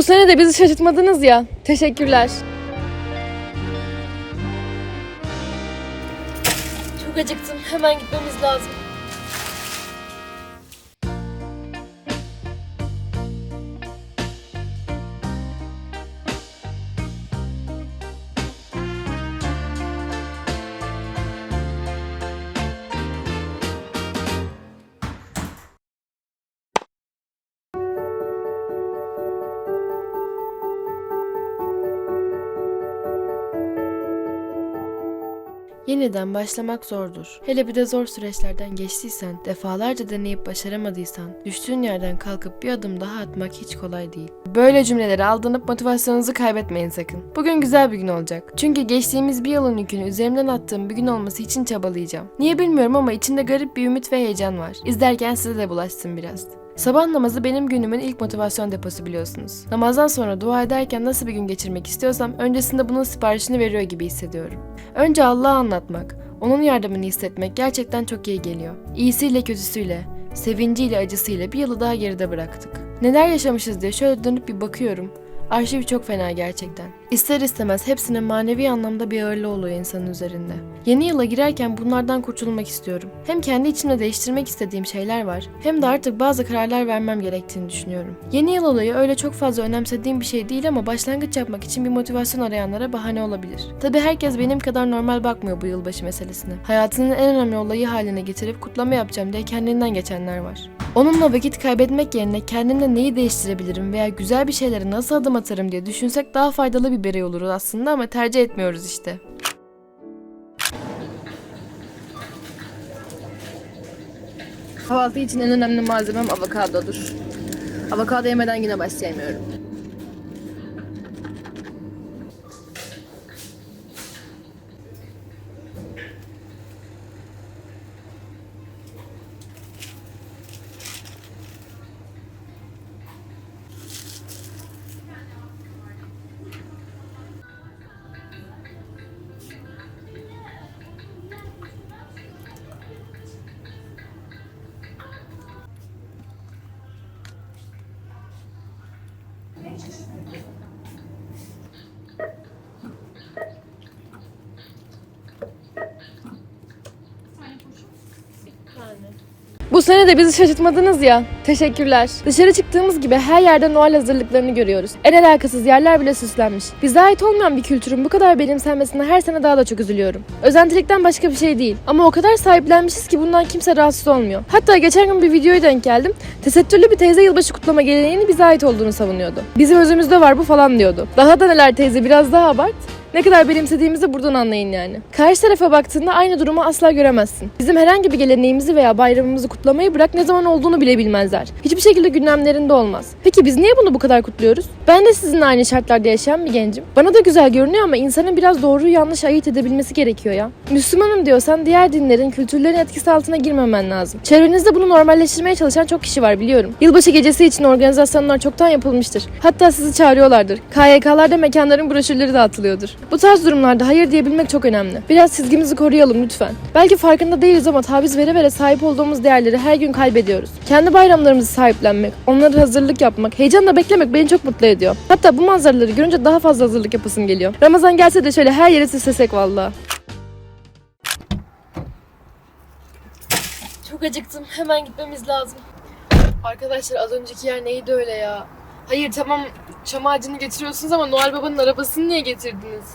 Bu sene de bizi şaşırtmadınız ya. Teşekkürler. Çok acıktım. Hemen gitmemiz lazım. Yeniden başlamak zordur. Hele bir de zor süreçlerden geçtiysen, defalarca deneyip başaramadıysan, düştüğün yerden kalkıp bir adım daha atmak hiç kolay değil. Böyle cümleleri aldanıp motivasyonunuzu kaybetmeyin sakın. Bugün güzel bir gün olacak. Çünkü geçtiğimiz bir yılın yükünü üzerimden attığım bir gün olması için çabalayacağım. Niye bilmiyorum ama içinde garip bir ümit ve heyecan var. İzlerken size de bulaşsın biraz. Sabah namazı benim günümün ilk motivasyon deposu biliyorsunuz. Namazdan sonra dua ederken nasıl bir gün geçirmek istiyorsam öncesinde bunun siparişini veriyor gibi hissediyorum. Önce Allah'a anlatmak, onun yardımını hissetmek gerçekten çok iyi geliyor. İyisiyle kötüsüyle, sevinciyle acısıyla bir yılı daha geride bıraktık. Neler yaşamışız diye şöyle dönüp bir bakıyorum. Arşiv çok fena gerçekten. İster istemez hepsinin manevi anlamda bir ağırlığı oluyor insanın üzerinde. Yeni yıla girerken bunlardan kurtulmak istiyorum. Hem kendi içimde değiştirmek istediğim şeyler var, hem de artık bazı kararlar vermem gerektiğini düşünüyorum. Yeni yıl olayı öyle çok fazla önemsediğim bir şey değil ama başlangıç yapmak için bir motivasyon arayanlara bahane olabilir. Tabi herkes benim kadar normal bakmıyor bu yılbaşı meselesine. Hayatının en önemli olayı haline getirip kutlama yapacağım diye kendinden geçenler var. Onunla vakit kaybetmek yerine kendimde neyi değiştirebilirim veya güzel bir şeylere nasıl adım atarım diye düşünsek daha faydalı bir birey oluruz aslında ama tercih etmiyoruz işte. Kahvaltı için en önemli malzemem avokadodur. Avokado yemeden yine başlayamıyorum. Thank you. Bu sene de bizi şaşırtmadınız ya. Teşekkürler. Dışarı çıktığımız gibi her yerde Noel hazırlıklarını görüyoruz. En alakasız yerler bile süslenmiş. Bize ait olmayan bir kültürün bu kadar benimsenmesine her sene daha da çok üzülüyorum. Özentilikten başka bir şey değil. Ama o kadar sahiplenmişiz ki bundan kimse rahatsız olmuyor. Hatta geçen gün bir videoya denk geldim. Tesettürlü bir teyze yılbaşı kutlama geleneğinin bize ait olduğunu savunuyordu. Bizim özümüzde var bu falan diyordu. Daha da neler teyze biraz daha abart. Ne kadar benimsediğimizi buradan anlayın yani. Karşı tarafa baktığında aynı durumu asla göremezsin. Bizim herhangi bir geleneğimizi veya bayramımızı kutlamayı bırak ne zaman olduğunu bile bilmezler. Hiçbir şekilde gündemlerinde olmaz. Peki biz niye bunu bu kadar kutluyoruz? Ben de sizinle aynı şartlarda yaşayan bir gencim. Bana da güzel görünüyor ama insanın biraz doğruyu yanlış ayırt edebilmesi gerekiyor ya. Müslümanım diyorsan diğer dinlerin, kültürlerin etkisi altına girmemen lazım. Çevrenizde bunu normalleştirmeye çalışan çok kişi var biliyorum. Yılbaşı gecesi için organizasyonlar çoktan yapılmıştır. Hatta sizi çağırıyorlardır. KYK'larda mekanların broşürleri dağıtılıyordur. Bu tarz durumlarda hayır diyebilmek çok önemli. Biraz çizgimizi koruyalım lütfen. Belki farkında değiliz ama taviz vere vere sahip olduğumuz değerleri her gün kaybediyoruz. Kendi bayramlarımızı sahiplenmek, onları hazırlık yapmak, heyecanla beklemek beni çok mutlu ediyor. Hatta bu manzaraları görünce daha fazla hazırlık yapasım geliyor. Ramazan gelse de şöyle her yere süslesek valla. Çok acıktım. Hemen gitmemiz lazım. Arkadaşlar az önceki yer neydi öyle ya? Hayır tamam çam ağacını getiriyorsunuz ama Noel Baba'nın arabasını niye getirdiniz?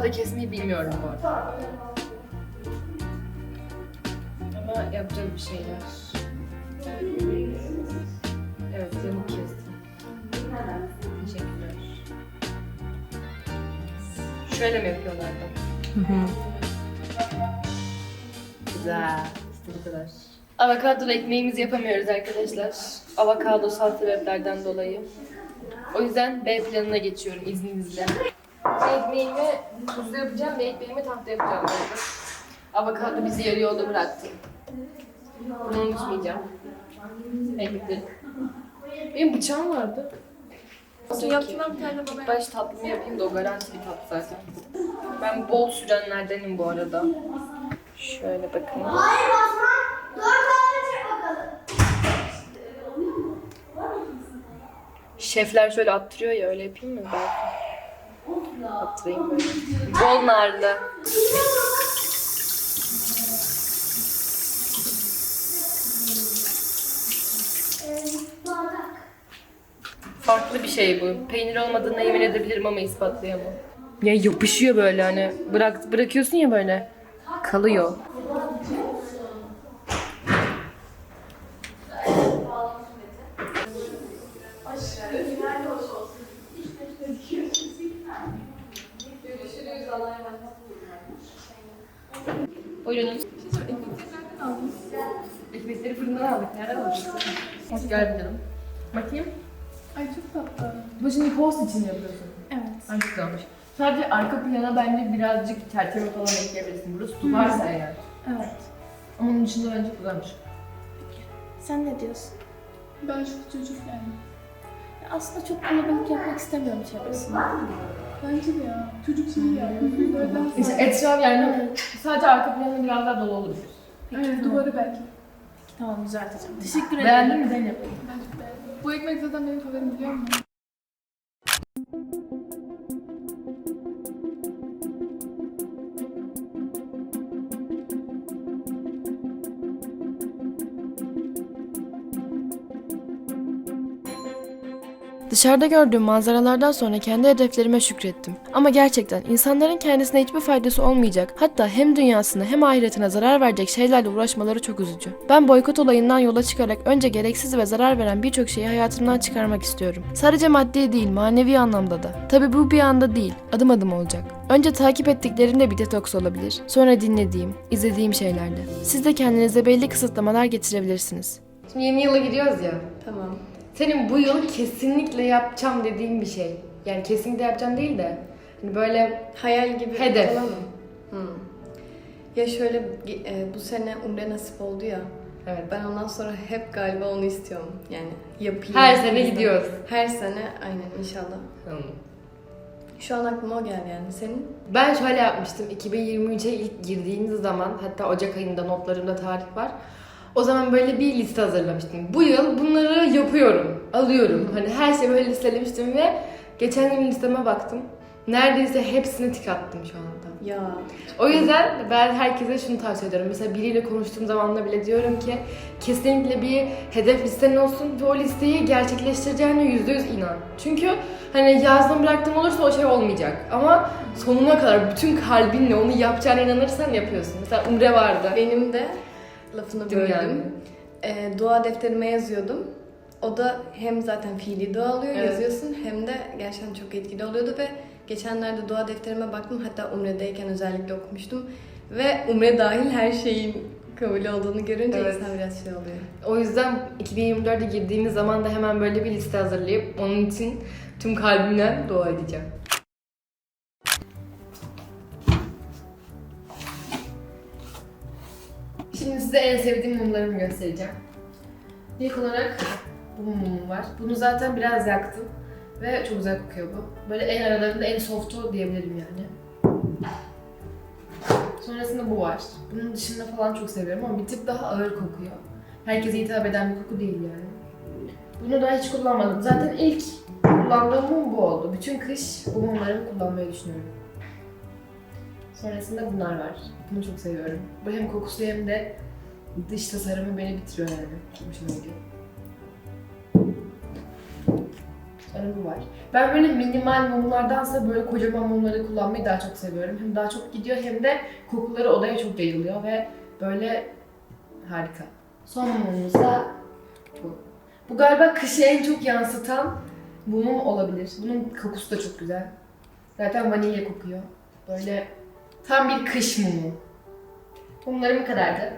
Avokado kesmeyi bilmiyorum bu arada. Ama yapacağız bir şeyler. Evet, yamuk kestim. Teşekkürler. şöyle mi yapıyorlardı? Güzel. İşte bu kadar. Avokadolu ekmeğimizi yapamıyoruz arkadaşlar. Avokadosal sebeplerden dolayı. O yüzden B planına geçiyorum izninizle. Ekmeğimi tuzlu yapacağım ve ekmeğimi tahta yapacağım. Avokado bizi yarı yolda bıraktı. Bunu unutmayacağım. Ekmekleri. Benim bıçağım vardı. Yaptığından bir tane bana baş tatlımı yapayım da o garanti bir tat zaten. Ben bol sürenlerdenim bu arada. Şöyle bakın. Şefler şöyle attırıyor ya öyle yapayım mı ben? Attırayım. Bol narlı. Farklı bir şey bu. Peynir olmadığına yemin edebilirim ama ispatlayamam. Ya yapışıyor böyle hani. Bırak, bırakıyorsun ya böyle. Kalıyor. Buyurunuz. Ekmekleri fırından aldık. Nereden aldık? Hoş geldin canım. Bakayım. Ay çok tatlı. Bu şimdi post için yapıyorsun. Evet. Ay çok güzelmiş. Sadece arka plana bence birazcık çerçeve falan ekleyebilirsin. Burası su varsa eğer. Evet. Ama onun dışında bence güzelmiş. Sen ne diyorsun? Ben çok çocuk yani. Ya aslında çok kalabalık yapmak istemiyorum çevresinde. Bence de ya. Çocuk şeyi ya. İşte etraf yani sadece arka planı biraz daha dolu olur. Evet, duvarı belki. Tamam düzelteceğim. Teşekkür ederim. Beğendin mi Zeynep? Ben çok beğendim. Bu ekmek zaten benim favorim biliyor musun? Dışarıda gördüğüm manzaralardan sonra kendi hedeflerime şükrettim. Ama gerçekten insanların kendisine hiçbir faydası olmayacak, hatta hem dünyasına hem ahiretine zarar verecek şeylerle uğraşmaları çok üzücü. Ben boykot olayından yola çıkarak önce gereksiz ve zarar veren birçok şeyi hayatımdan çıkarmak istiyorum. Sadece maddi değil, manevi anlamda da. Tabi bu bir anda değil, adım adım olacak. Önce takip ettiklerimde bir detoks olabilir. Sonra dinlediğim, izlediğim şeylerle. Siz de kendinize belli kısıtlamalar getirebilirsiniz. Şimdi yeni yıla giriyoruz ya. Tamam. Senin bu yıl kesinlikle yapacağım dediğin bir şey. Yani kesinlikle yapacağım değil de. Hani böyle Hayal gibi Hedef. falan mı? Hmm. Ya şöyle e, bu sene umre nasip oldu ya. evet. Ben ondan sonra hep galiba onu istiyorum. Yani yapayım. Her sene yapayım. gidiyoruz. Her sene aynen inşallah. Şu an aklıma o geldi yani. Senin? Ben şöyle yapmıştım. 2023'e ilk girdiğimiz zaman hatta Ocak ayında notlarımda tarih var. O zaman böyle bir liste hazırlamıştım. Bu yıl bunları yapıyorum, alıyorum. Hani her şeyi böyle listelemiştim ve geçen gün listeme baktım. Neredeyse hepsini tik attım şu anda. Ya. O yüzden ben herkese şunu tavsiye ediyorum. Mesela biriyle konuştuğum zaman da bile diyorum ki kesinlikle bir hedef listen olsun ve o listeyi gerçekleştireceğine yüzde yüz inan. Çünkü hani yazdığın bıraktığın olursa o şey olmayacak. Ama sonuna kadar bütün kalbinle onu yapacağına inanırsan yapıyorsun. Mesela Umre vardı. Benim de lafını böldüm. geldi. E, dua defterime yazıyordum. O da hem zaten fiili dua alıyor Evet. yazıyorsun hem de gerçekten çok etkili oluyordu ve geçenlerde dua defterime baktım hatta umredeyken özellikle okumuştum ve umre dahil her şeyin kabul olduğunu görünce Evet. insan biraz şey oluyor. O yüzden 2024'e girdiğimiz zaman da hemen böyle bir liste hazırlayıp onun için tüm kalbimle dua edeceğim. Şimdi size en sevdiğim mumlarımı göstereceğim. İlk olarak bu mumum var. Bunu zaten biraz yaktım ve çok güzel kokuyor bu. Böyle en aralarında en softu diyebilirim yani. Sonrasında bu var. Bunun dışında falan çok seviyorum ama bir tık daha ağır kokuyor. Herkese hitap eden bir koku değil yani. Bunu da hiç kullanmadım. Zaten ilk kullandığım mum bu oldu. Bütün kış bu mumları kullanmayı düşünüyorum. Sonrasında bunlar var. Bunu çok seviyorum. Bu hem kokusu hem de dış tasarımı beni bitiriyor yani. Çok hoşuma gidiyor. Sonra bu var. Ben böyle minimal mumlardansa böyle kocaman mumları kullanmayı daha çok seviyorum. Hem daha çok gidiyor hem de kokuları odaya çok yayılıyor ve böyle harika. Son mumumuz da bu. Bu galiba kışı en çok yansıtan mumum olabilir. Bunun kokusu da çok güzel. Zaten vanilya kokuyor. Böyle tam bir kış mumu. Mumlarım kadardı.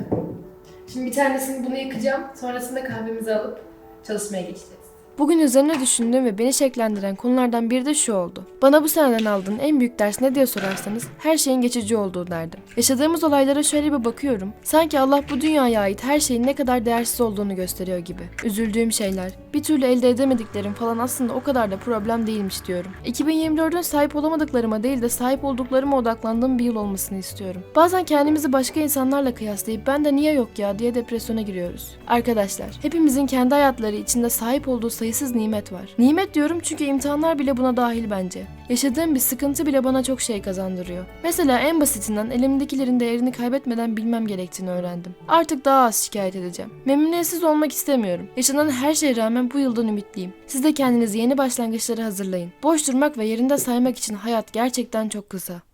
Şimdi bir tanesini bunu yıkacağım. Sonrasında kahvemizi alıp çalışmaya geçeceğiz. Bugün üzerine düşündüğüm ve beni şekillendiren konulardan biri de şu oldu. Bana bu seneden aldığın en büyük ders ne diye sorarsanız her şeyin geçici olduğu derdim. Yaşadığımız olaylara şöyle bir bakıyorum. Sanki Allah bu dünyaya ait her şeyin ne kadar değersiz olduğunu gösteriyor gibi. Üzüldüğüm şeyler, bir türlü elde edemediklerim falan aslında o kadar da problem değilmiş diyorum. 2024'ün sahip olamadıklarıma değil de sahip olduklarıma odaklandığım bir yıl olmasını istiyorum. Bazen kendimizi başka insanlarla kıyaslayıp ben de niye yok ya diye depresyona giriyoruz. Arkadaşlar, hepimizin kendi hayatları içinde sahip olduğu sayısız nimet var. Nimet diyorum çünkü imtihanlar bile buna dahil bence. Yaşadığım bir sıkıntı bile bana çok şey kazandırıyor. Mesela en basitinden elimdekilerin değerini kaybetmeden bilmem gerektiğini öğrendim. Artık daha az şikayet edeceğim. Memnuniyetsiz olmak istemiyorum. Yaşanan her şeye rağmen bu yıldan ümitliyim. Siz de kendinizi yeni başlangıçlara hazırlayın. Boş durmak ve yerinde saymak için hayat gerçekten çok kısa.